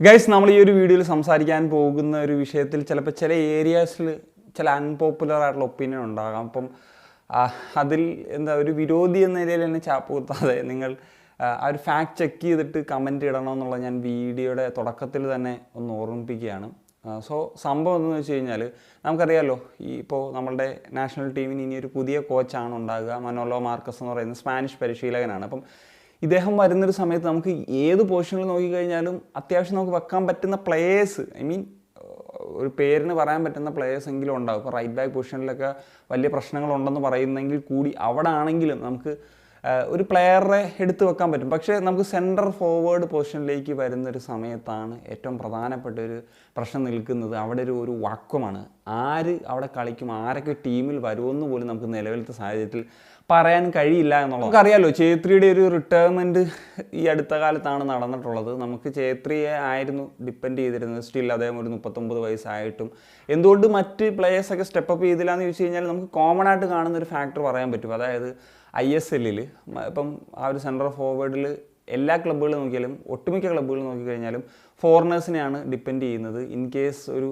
Guys നമ്മൾ ഈ ഒരു വീഡിയോയിൽ സംസാരിക്കാൻ പോകുന്ന ഒരു വിഷയത്തിൽ ചിലപ്പോൾ ചില ഏരിയാസിൽ ചില അൺപോപ്പുലർ ആയിട്ടുള്ള ഒപ്പീനിയൻ ഉണ്ടാകാം. അപ്പം അതിൽ എന്താ ഒരു വിരോധി എന്ന നിലയിൽ തന്നെ ചാപ്പ് കുത്താതെ നിങ്ങൾ ആ, ഒരു ഫാക്ട് ചെക്ക് ചെയ്തിട്ട് കമന്റ് ഇടണമെന്നുള്ള ഞാൻ വീഡിയോയുടെ തുടക്കത്തിൽ തന്നെ ഒന്ന് ഓർമ്മിപ്പിക്കുകയാണ്. സോ സംഭവം എന്തെന്ന് വെച്ച് കഴിഞ്ഞാൽ നമുക്കറിയാമല്ലോ ഈ ഇപ്പോൾ നമ്മളുടെ നാഷണൽ ടീമിന് ഇനി ഒരു പുതിയ കോച്ചാണ് ഉണ്ടാകുക. മനോലോ മാർക്കസ് എന്ന് പറയുന്ന സ്പാനിഷ് പരിശീലകനാണ്. അപ്പം ഇദ്ദേഹം വരുന്നൊരു സമയത്ത് നമുക്ക് ഏത് പൊസിഷനിൽ നോക്കിക്കഴിഞ്ഞാലും അത്യാവശ്യം നമുക്ക് വെക്കാൻ പറ്റുന്ന പ്ലേയേഴ്സ് ഐ മീൻ ഒരു പേരിന് പറയാൻ പറ്റുന്ന പ്ലേയേഴ്സ് എങ്കിലും ഉണ്ടാവും. ഇപ്പോൾ റൈറ്റ് ബാക്ക് പൊസിഷനിലൊക്കെ വലിയ പ്രശ്നങ്ങളുണ്ടെന്ന് പറയുന്നെങ്കിൽ കൂടി അവിടെ ആണെങ്കിലും നമുക്ക് ഒരു പ്ലെയറെ എടുത്തു വെക്കാൻ പറ്റും. പക്ഷേ നമുക്ക് സെന്റർ ഫോർവേഡ് പൊസിഷനിലേക്ക് വരുന്നൊരു സമയത്താണ് ഏറ്റവും പ്രധാനപ്പെട്ട ഒരു പ്രശ്നം നിൽക്കുന്നത്. അവിടെ ഒരു ഒരു വാക്വമാണ്. ആര് അവിടെ കളിക്കും ആരൊക്കെ ടീമിൽ വരുമെന്ന് പോലും നമുക്ക് നിലവിലത്തെ സാഹചര്യത്തിൽ പറയാൻ കഴിയില്ല എന്നുള്ളത്. നമുക്കറിയാലോ ചേത്രിയുടെ ഒരു റിട്ടയർമെന്റ് ഈ അടുത്ത കാലത്താണ് നടന്നിട്ടുള്ളത്. നമുക്ക് ചേത്രിയെ ആയിരുന്നു ഡിപ്പെൻഡ് ചെയ്തിരുന്നത്. സ്റ്റിൽ അദ്ദേഹം ഒരു മുപ്പത്തൊമ്പത് വയസ്സായിട്ടും. എന്തുകൊണ്ട് മറ്റ് പ്ലേയേഴ്സൊക്കെ സ്റ്റെപ്പ് ചെയ്തില്ല എന്ന് ചോദിച്ചു കഴിഞ്ഞാൽ നമുക്ക് കോമൺ ആയിട്ട് കാണുന്ന ഒരു ഫാക്ടർ പറയാൻ പറ്റും. അതായത് ഐ എസ് എല്ലിൽ ഇപ്പം ആ ഒരു സെൻട്രൽ ഫോർവേഡിൽ എല്ലാ ക്ലബ്ബുകൾ നോക്കിയാലും ഒട്ടുമിക്ക ക്ലബ്ബുകൾ നോക്കിക്കഴിഞ്ഞാലും ഫോറിനേഴ്സിനെയാണ് ഡിപ്പെൻഡ് ചെയ്യുന്നത്. ഇൻ കേസ് ഒരു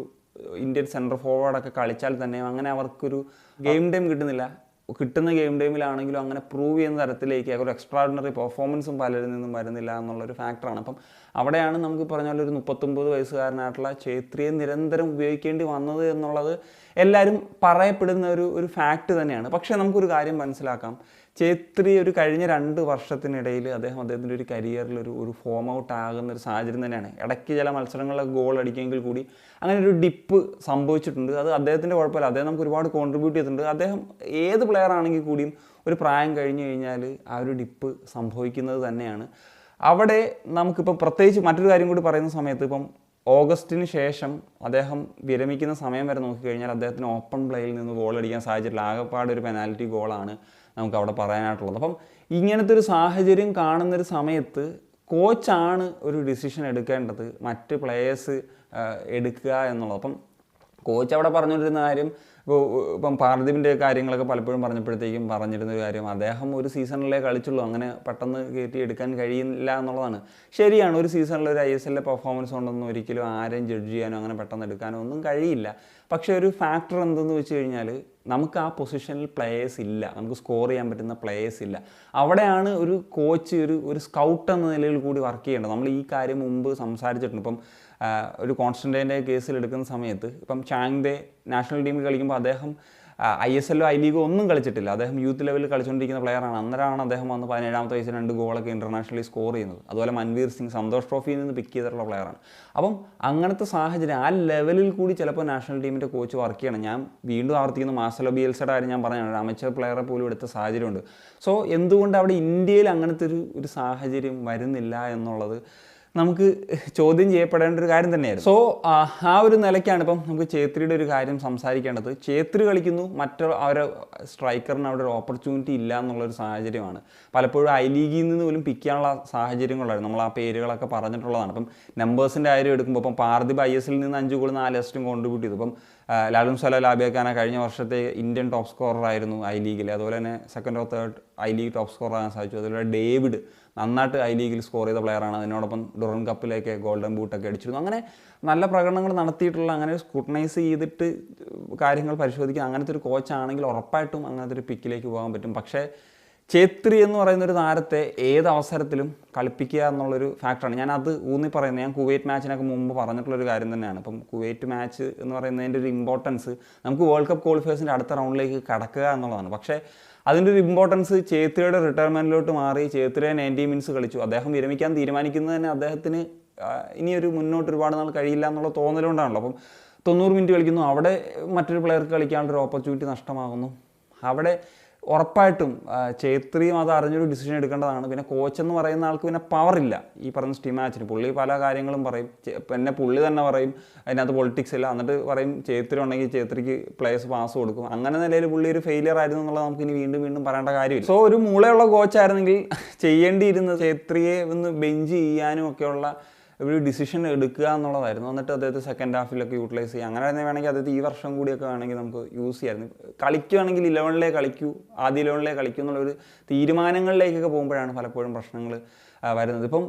ഇന്ത്യൻ സെൻട്രൽ ഫോർവേഡൊക്കെ കളിച്ചാൽ തന്നെ അങ്ങനെ അവർക്കൊരു ഗെയിം ടൈം കിട്ടുന്നില്ല. കിട്ടുന്ന ഗെയിം ടൈമിലാണെങ്കിലും അങ്ങനെ പ്രൂവ് ചെയ്യുന്ന തരത്തിലേക്ക് ഒരു എക്സ്ട്രാഡിനറി പെർഫോമൻസും പലരിൽ നിന്നും വരുന്നില്ല എന്നുള്ളൊരു ഫാക്ടറാണ് അപ്പം അവിടെയാണ് നമുക്ക് പറഞ്ഞ ഒരു മുപ്പത്തൊമ്പത് വയസ്സുകാരനായിട്ടുള്ള ഛേത്രിയെ നിരന്തരം ഉപയോഗിക്കേണ്ടി വന്നത് എന്നുള്ളത് എല്ലാവരും പറയപ്പെടുന്ന ഒരു ഒരു ഫാക്റ്റ് തന്നെയാണ്. പക്ഷേ നമുക്കൊരു കാര്യം മനസ്സിലാക്കാം. ചേത്രി ഒരു കഴിഞ്ഞ രണ്ട് വർഷത്തിനിടയിൽ അദ്ദേഹം അദ്ദേഹത്തിന്റെ ഒരു കരിയറിൽ ഒരു ഒരു ഫോം ഔട്ട് ആകുന്ന ഒരു സാഹചര്യം തന്നെയാണ്. ഇടയ്ക്ക് ചില മത്സരങ്ങളിലൊക്കെ ഗോൾ അടിക്കുമെങ്കിൽ കൂടി അങ്ങനെ ഒരു ഡിപ്പ് സംഭവിച്ചിട്ടുണ്ട്. അത് അദ്ദേഹത്തിന്റെ കുഴപ്പമില്ല. അദ്ദേഹം നമുക്ക് ഒരുപാട് കോൺട്രിബ്യൂട്ട് ചെയ്തിട്ടുണ്ട്. അദ്ദേഹം ഏത് പ്ലെയർ ആണെങ്കിൽ കൂടിയും ഒരു പ്രായം കഴിഞ്ഞു കഴിഞ്ഞാൽ ആ ഒരു ഡിപ്പ് സംഭവിക്കുന്നത് തന്നെയാണ്. അവിടെ നമുക്കിപ്പോൾ പ്രത്യേകിച്ച് മറ്റൊരു കാര്യം കൂടി പറയുന്ന സമയത്ത് ഇപ്പം ഓഗസ്റ്റിന് ശേഷം അദ്ദേഹം വിരമിക്കുന്ന സമയം വരെ നോക്കിക്കഴിഞ്ഞാൽ അദ്ദേഹത്തിന് ഓപ്പൺ പ്ലേയിൽ നിന്ന് ഗോൾ അടിക്കാൻ സാധിച്ചിട്ടില്ല. ആകെപ്പാട് ഒരു പെനാൽറ്റി ഗോളാണ് നമുക്ക് അവിടെ പറയാനായിട്ടുള്ളത്. അപ്പം ഇങ്ങനത്തെ ഒരു സാഹചര്യം കാണുന്നൊരു സമയത്ത് കോച്ചാണ് ഒരു ഡിസിഷൻ എടുക്കേണ്ടത് മറ്റ് പ്ലേയേഴ്സ് എടുക്കുക എന്നുള്ളത്. അപ്പം കോച്ച് അവിടെ പറഞ്ഞുകൊണ്ടിരുന്ന കാര്യം ഇപ്പോൾ ഇപ്പം പാർദീപിന്റെ കാര്യങ്ങളൊക്കെ പലപ്പോഴും പറഞ്ഞപ്പോഴത്തേക്കും പറഞ്ഞിരുന്ന ഒരു കാര്യം അദ്ദേഹം ഒരു സീസണിലേ കളിച്ചുള്ളൂ അങ്ങനെ പെട്ടെന്ന് കയറ്റി എടുക്കാൻ കഴിയില്ല എന്നുള്ളതാണ്. ശരിയാണ് ഒരു സീസണിൽ ഒരു ഐ എസ് എല്ലിലെ പെർഫോമൻസ് കൊണ്ടൊന്നും ഒരിക്കലും ആരെയും ജഡ്ജ് ചെയ്യാനോ അങ്ങനെ പെട്ടെന്ന് എടുക്കാനോ ഒന്നും കഴിയില്ല. പക്ഷേ ഒരു ഫാക്ടർ എന്തെന്ന് വെച്ച് കഴിഞ്ഞാൽ നമുക്ക് ആ പൊസിഷനിൽ പ്ലേയേഴ്സ് ഇല്ല നമുക്ക് സ്കോർ ചെയ്യാൻ പറ്റുന്ന പ്ലേയേഴ്സ് ഇല്ല. അവിടെയാണ് ഒരു കോച്ച് ഒരു ഒരു സ്കൗട്ട് എന്ന നിലയിൽ കൂടി വർക്ക് ചെയ്യേണ്ടത്. നമ്മൾ ഈ കാര്യം മുമ്പ് സംസാരിച്ചിട്ടുണ്ട്. ഇപ്പം ഒരു കോൺസ്റ്റന്റൈന്റെ കേസിൽ എടുക്കുന്ന സമയത്ത് ഇപ്പം ചാങ്ദെ നാഷണൽ ടീമിൽ കളിക്കുമ്പോൾ അദ്ദേഹം ഐ എസ് എല്ലോ ഐ ലീഗോ ഒന്നും കളിച്ചിട്ടില്ല. അദ്ദേഹം യൂത്ത് ലെവലിൽ കളിച്ചുകൊണ്ടിരിക്കുന്ന പ്ലെയറാണ്. അന്നേരമാണ് അദ്ദേഹം വന്ന് പതിനേഴാമത്തെ വയസ്സിൽ രണ്ട് ഗോളൊക്കെ ഇന്റർനാഷണലി സ്കോർ ചെയ്യുന്നത്. അതുപോലെ മൻവീർ സിംഗ് സന്തോഷ് ട്രോഫിയിൽ നിന്ന് പിക്ക് ചെയ്തിട്ടുള്ള പ്ലെയറാണ്. അപ്പം അങ്ങനത്തെ സാഹചര്യം ആ ലെവലിൽ കൂടി ചിലപ്പോൾ നാഷണൽ ടീമിന്റെ കോച്ച് വർക്ക് ചെയ്യണം. ഞാൻ വീണ്ടും ആവർത്തിക്കുന്ന മാസലോ ബിയൽസയുടെ കാര്യം ഞാൻ പറഞ്ഞാണ് അമച്ചർ പ്ലെയറെ പോലും എടുത്ത സാഹചര്യമുണ്ട്. സോ എന്തുകൊണ്ട് അവിടെ ഇന്ത്യയിൽ അങ്ങനത്തെ ഒരു ഒരു സാഹചര്യം വരുന്നില്ല എന്നുള്ളത് നമുക്ക് ചോദ്യം ചെയ്യപ്പെടേണ്ട ഒരു കാര്യം തന്നെയായിരുന്നു. സോ ആ ഒരു നിലയ്ക്കാണ് ഇപ്പം നമുക്ക് ചേത്രിയുടെ ഒരു കാര്യം സംസാരിക്കേണ്ടത്. ചേത്രി കളിക്കുന്നു മറ്റൊരു അവരെ സ്ട്രൈക്കറിന് അവിടെ ഒരു ഓപ്പർച്യൂണിറ്റി ഇല്ല എന്നുള്ളൊരു സാഹചര്യമാണ്. പലപ്പോഴും ഐ ലീഗിൽ നിന്ന് പോലും പിക്ക് ചെയ്യാനുള്ള സാഹചര്യങ്ങളായിരുന്നു നമ്മൾ ആ പേരുകളൊക്കെ പറഞ്ഞിട്ടുള്ളതാണ്. അപ്പം നമ്പേഴ്സിന്റെ കാര്യം എടുക്കുമ്പോൾ ഇപ്പം പാർദിബ് ഐ എസിൽ നിന്ന് അഞ്ച് ഗോൾ നാല് അസിസ്റ്റും കോൺട്രിബ്യൂട്ട് ചെയ്തു. ഇപ്പം ലാലും സല ലാബിയാക്കാന കഴിഞ്ഞ വർഷത്തെ ഇന്ത്യൻ ടോപ്പ് സ്കോറർ ആയിരുന്നു ഐ ലീഗിൽ. അതുപോലെ തന്നെ second or third I league top scorer ആകാൻ സാധിച്ചു. അതുപോലെ ഡേവിഡ് നന്നായിട്ട് ഐ ലീഗിൽ സ്കോർ ചെയ്ത പ്ലെയറാണ് അതിനോടൊപ്പം ഡുറൻ കപ്പിലേക്ക് ഗോൾഡൻ ബൂട്ടൊക്കെ അടിച്ചിരുന്നു. അങ്ങനെ നല്ല പ്രകടനങ്ങൾ നടത്തിയിട്ടുള്ള അങ്ങനെ സ്ക്രൂട്ടനൈസ് ചെയ്തിട്ട് കാര്യങ്ങൾ പരിശോധിക്കുക അങ്ങനത്തെ ഒരു കോച്ചാണെങ്കിൽ ഉറപ്പായിട്ടും അങ്ങനത്തെ ഒരു പിക്കിലേക്ക് പോകാൻ പറ്റും. പക്ഷേ ഛേത്രി എന്ന് പറയുന്ന ഒരു താരത്തെ ഏത് അവസരത്തിലും കളിപ്പിക്കുക എന്നുള്ളൊരു ഫാക്ടറാണ് ഞാൻ അത് ഊന്നി പറയുന്നത്. ഞാൻ കുവൈറ്റ് മാച്ചിനൊക്കെ മുമ്പ് പറഞ്ഞിട്ടുള്ളൊരു കാര്യം തന്നെയാണ്. അപ്പം കുവൈറ്റ് മാച്ച് എന്ന് പറയുന്നതിന്റെ ഒരു ഇമ്പോർട്ടൻസ് നമുക്ക് വേൾഡ് കപ്പ് ക്വാളിഫയേഴ്സിന്റെ അടുത്ത റൗണ്ടിലേക്ക് കടക്കുക എന്നുള്ളതാണ്. പക്ഷേ അതിന്റെ ഒരു ഇമ്പോർട്ടൻസ് ചേത്രിയുടെ റിട്ടയർമെന്റിലോട്ട് മാറി ചേത്രിയെ നയന്റി മിനിറ്റ്സ് കളിച്ചു. അദ്ദേഹം വിരമിക്കാൻ തീരുമാനിക്കുന്നത് തന്നെ അദ്ദേഹത്തിന് ഇനി ഒരു മുന്നോട്ട് ഒരുപാട് നാൾ കഴിയില്ല എന്നുള്ള തോന്നലുകൊണ്ടാണല്ലോ അപ്പം തൊണ്ണൂറ് മിനിറ്റ് കളിക്കുന്നു. അവിടെ മറ്റൊരു പ്ലെയർക്ക് കളിക്കാനുള്ളൊരു ഓപ്പർച്യൂണിറ്റി നഷ്ടമാകുന്നു. അവിടെ ഉറപ്പായിട്ടും ചേത്രിയും അത് അറിഞ്ഞൊരു ഡിസിഷൻ എടുക്കേണ്ടതാണ്. പിന്നെ കോച്ച് എന്ന് പറയുന്ന ആൾക്ക് പിന്നെ പവറില്ല ഈ പറഞ്ഞ സ്റ്റീം മാച്ചിന് പുള്ളി പല കാര്യങ്ങളും പറയും. പിന്നെ പുള്ളി തന്നെ പറയും. അതിനകത്ത് പൊളിറ്റിക്സ് ഇല്ല. എന്നിട്ട് പറയും ചേത്രി ഉണ്ടെങ്കിൽ ചേത്രിക്ക് പ്ലേയേഴ്സ് പാസ് കൊടുക്കും. അങ്ങനെ നിലയിൽ പുള്ളി ഒരു ഫെയിലിയർ ആയിരുന്നു എന്നുള്ളത് നമുക്ക് ഇനി വീണ്ടും വീണ്ടും പറയേണ്ട കാര്യമില്ല. സോ ഒരു മൂളയുള്ള കോച്ചായിരുന്നെങ്കിൽ ചെയ്യേണ്ടിയിരുന്ന ചേത്രിയെ ഒന്ന് ബെഞ്ച് ചെയ്യാനും ഒക്കെയുള്ള ഒരു ഡിസിഷൻ എടുക്കുക എന്നുള്ളതായിരുന്നു. എന്നിട്ട് അദ്ദേഹത്തെ സെക്കൻഡ് ഹാഫിലൊക്കെ യൂട്ടിലൈസ് ചെയ്യുക. അങ്ങനെ തന്നെ വേണമെങ്കിൽ അദ്ദേഹത്തെ ഈ വർഷം കൂടിയൊക്കെ വേണമെങ്കിൽ നമുക്ക് യൂസ് ചെയ്യായിരുന്നു കളിക്കുകയാണെങ്കിൽ ഇലവനിലേ കളിക്കൂ ആദ്യ ഇലവനിലേ കളിക്കൂ എന്നുള്ളൊരു തീരുമാനങ്ങളിലേക്കൊക്കെ പോകുമ്പോഴാണ് പലപ്പോഴും പ്രശ്നങ്ങൾ വരുന്നത്. ഇപ്പം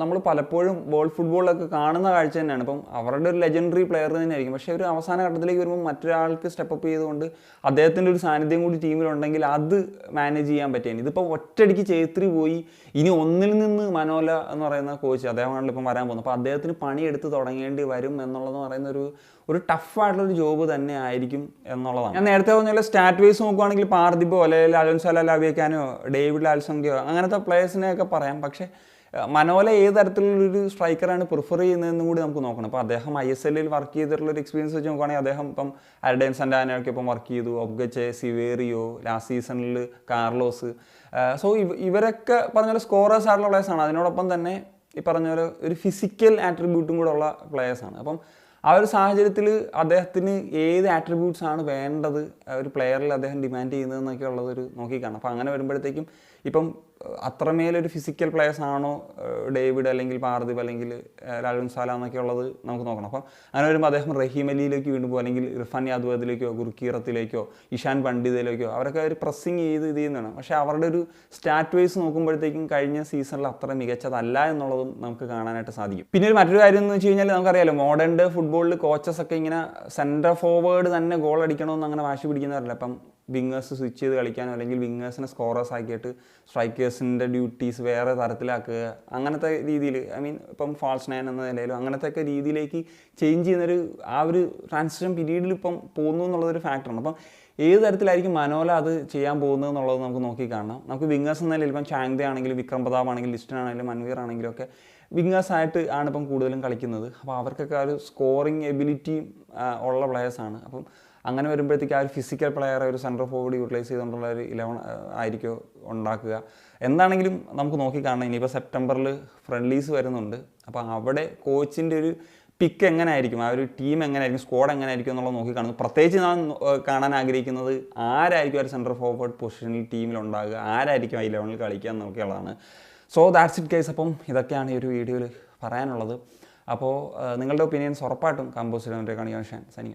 നമ്മൾ പലപ്പോഴും വേൾഡ് ഫുട്ബോളിലൊക്കെ കാണുന്ന കാഴ്ച തന്നെയാണ്. ഇപ്പം അവരുടെ ഒരു ലെജൻഡറി പ്ലെയർ തന്നെയായിരിക്കും. പക്ഷേ ഒരു അവസാന ഘട്ടത്തിലേക്ക് വരുമ്പോൾ മറ്റൊരാൾക്ക് സ്റ്റെപ്പ് അപ്പ് ചെയ്തുകൊണ്ട് അദ്ദേഹത്തിന്റെ ഒരു സാന്നിധ്യം കൂടി ടീമിലുണ്ടെങ്കിൽ അത് മാനേജ് ചെയ്യാൻ പറ്റിയാണ് ഇതിപ്പോൾ ഒറ്റയടിക്ക് ചേത്രി പോയി ഇനി ഒന്നിൽ നിന്ന് മനോല എന്ന് പറയുന്ന കോച്ച് അദ്ദേഹമാണല്ലോ ഇപ്പം വരാൻ പോകുന്നത്. അപ്പോൾ അദ്ദേഹത്തിന് പണിയെടുത്ത് തുടങ്ങേണ്ടി വരും എന്നുള്ളതെന്ന് പറയുന്ന ഒരു ഒരു ടഫായിട്ടുള്ളൊരു ജോബ് തന്നെ ആയിരിക്കും എന്നുള്ളതാണ്. ഞാൻ നേരത്തെ പറഞ്ഞ സ്റ്റാറ്റ് വൈസ് നോക്കുവാണെങ്കിൽ പാർദിബോ അല്ലെങ്കിൽ അലോൻസല ലാവിയക്കാനോ ഡേവിഡ് ലാൽസംഗയോ അങ്ങനത്തെ പ്ലേയേഴ്സിനെയൊക്കെ പറയാം. പക്ഷേ മനോല ഏത് തരത്തിലുള്ളൊരു സ്ട്രൈക്കറാണ് പ്രിഫർ ചെയ്യുന്നതെന്നും കൂടി നമുക്ക് നോക്കണം. അപ്പോൾ അദ്ദേഹം ഐ എസ് എല്ലിൽ വർക്ക് ചെയ്തിട്ടുള്ള ഒരു എക്സ്പീരിയൻസ് വെച്ച് നോക്കുകയാണെങ്കിൽ അദ്ദേഹം ഇപ്പം അരഡേൻ ഇപ്പം വർക്ക് ചെയ്തു. ഒബ്ഗച്ചെ സിവേറിയോ ലാസ്റ്റ് സീസണിൽ കാർലോസ്. സോ ഇവരൊക്കെ പറഞ്ഞ പോലെ സ്കോറേഴ്സ് ആയിട്ടുള്ള പ്ലേയേഴ്സാണ് അതിനോടൊപ്പം തന്നെ ഈ പറഞ്ഞ പോലെ ഒരു ഫിസിക്കൽ ആട്രിബ്യൂട്ടും കൂടെ ഉള്ള പ്ലേയേഴ്സാണ് അപ്പം ആ ഒരു സാഹചര്യത്തിൽ അദ്ദേഹത്തിന് ഏത് ആട്രിബ്യൂട്ട്സ് ആണ് വേണ്ടത്? ഒരു പ്ലെയറിൽ അദ്ദേഹം ഡിമാൻഡ് ചെയ്യുന്നതെന്നൊക്കെ ഉള്ളത് ഒരു നോക്കിക്കാണാം. അപ്പോൾ അങ്ങനെ വരുമ്പോഴത്തേക്കും ഇപ്പം അത്രമേലൊരു ഫിസിക്കൽ പ്ലേയേഴ്സ് ആണോ ഡേവിഡ് അല്ലെങ്കിൽ പാർദീപ് അല്ലെങ്കിൽ ലാലുൻ സാല എന്നൊക്കെ ഉള്ളത് നമുക്ക് നോക്കണം. അപ്പം അങ്ങനെ വരുമ്പോൾ അദ്ദേഹം റഹീം അലിയിലേക്ക് വീണ്ടും പോകും അല്ലെങ്കിൽ ഇർഫാൻ യാദവത്തിലേക്കോ ഗുർക്കീറത്തിലേക്കോ ഇഷാൻ പണ്ഡിതയിലേക്കോ അവരൊക്കെ ഒരു പ്രസ്സിങ് ചെയ്ത് ഇത് ചെയ്യുന്നതാണ്. പക്ഷേ അവരുടെ ഒരു സ്റ്റാറ്റ് വൈസ് നോക്കുമ്പോഴത്തേക്കും കഴിഞ്ഞ സീസണിൽ അത്ര മികച്ചതല്ല എന്നുള്ളതും നമുക്ക് കാണാനായിട്ട് സാധിക്കും. പിന്നെ ഒരു മറ്റൊരു കാര്യം എന്ന് വെച്ച് കഴിഞ്ഞാൽ നമുക്കറിയാലോ മോഡേൺ ഫുട്ബോളിൽ കോച്ചസ് ഒക്കെ ഇങ്ങനെ സെന്റർ ഫോർവേഡ് തന്നെ ഗോൾ അടിക്കണമെന്ന് അങ്ങനെ വാശി പിടിക്കുന്നവരല്ല. അപ്പം വിങ്ങേഴ്സ് സ്വിച്ച് ചെയ്ത് കളിക്കാനോ അല്ലെങ്കിൽ വിങ്ങേഴ്സിനെ സ്കോറേഴ്സ് ആക്കിയിട്ട് സ്ട്രൈക്കേഴ്സിന്റെ ഡ്യൂട്ടീസ് വേറെ തരത്തിലാക്കുക അങ്ങനത്തെ രീതിയിൽ ഐ മീൻ ഇപ്പം ഫാൾസ് നയൻ എന്ന നിലയിലും അങ്ങനത്തെ ഒക്കെ രീതിയിലേക്ക് ചേഞ്ച് ചെയ്യുന്നൊരു ആ ഒരു ട്രാൻസിഷൻ പീരീഡിൽ ഇപ്പം പോകുന്നു എന്നുള്ളതൊരു ഫാക്ടറാണ് അപ്പം ഏത് തരത്തിലായിരിക്കും മനോല അത് ചെയ്യാൻ പോകുന്നത് എന്നുള്ളത് നമുക്ക് നോക്കി കാണണം. നമുക്ക് വിങ്ങേഴ്സ് എന്ന നിലയിൽ ഇപ്പം ചാങ്ദ ആണെങ്കിലും വിക്രം പ്രതാപ് ആണെങ്കിലും ലിസ്റ്റൻ ആണെങ്കിലും മൻവീർ ആണെങ്കിലും ഒക്കെ വിങ്ങേഴ്സ് ആയിട്ട് ആണ് ഇപ്പം കൂടുതലും കളിക്കുന്നത്. അപ്പോൾ അവർക്കൊക്കെ ആ ഒരു സ്കോറിങ് എബിലിറ്റി ഉള്ള പ്ലെയേഴ്സാണ് അപ്പം അങ്ങനെ വരുമ്പോഴത്തേക്ക് ആ ഒരു ഫിസിക്കൽ പ്ലെയറെ ഒരു സെൻട്രൽ ഫോർവേഡ് യൂട്ടിലൈസ് ചെയ്തുകൊണ്ടുള്ള ഒരു ഇലവൻ ആയിരിക്കും ഉണ്ടാക്കുക. എന്താണെങ്കിലും നമുക്ക് നോക്കി കാണണം. ഇനിയിപ്പോൾ സെപ്റ്റംബറിൽ ഫ്രണ്ട്ലീസ് വരുന്നുണ്ട്. അപ്പോൾ അവിടെ കോച്ചിന്റെ ഒരു പിക്ക് എങ്ങനെ ആയിരിക്കും ആ ഒരു ടീം എങ്ങനെ ആയിരിക്കും സ്ക്വാഡ് എങ്ങനെ ആയിരിക്കും എന്നുള്ളത് നോക്കി കാണുന്നു പ്രത്യേകിച്ച് ഞാൻ കാണാൻ ആഗ്രഹിക്കുന്നത് ആരായിരിക്കും ആ ഒരു സെന്റർ ഫോർവേഡ് പൊസിഷനിൽ ടീമിൽ ഉണ്ടാകുക? ആരായിരിക്കും ആ ഇലവനിൽ കളിക്കുക എന്നൊക്കെയുള്ളതാണ്. സോ ദാറ്റ്സ് ഇറ്റ് കേസ് അപ്പം ഇതൊക്കെയാണ് ഈ ഒരു വീഡിയോയിൽ പറയാനുള്ളത്. അപ്പോൾ നിങ്ങളുടെ ഒപ്പീനിയൻസ് ഉറപ്പായിട്ടും കമ്പോസിറ്റ് കാണിക്കാൻ ഷാൻ സനിയ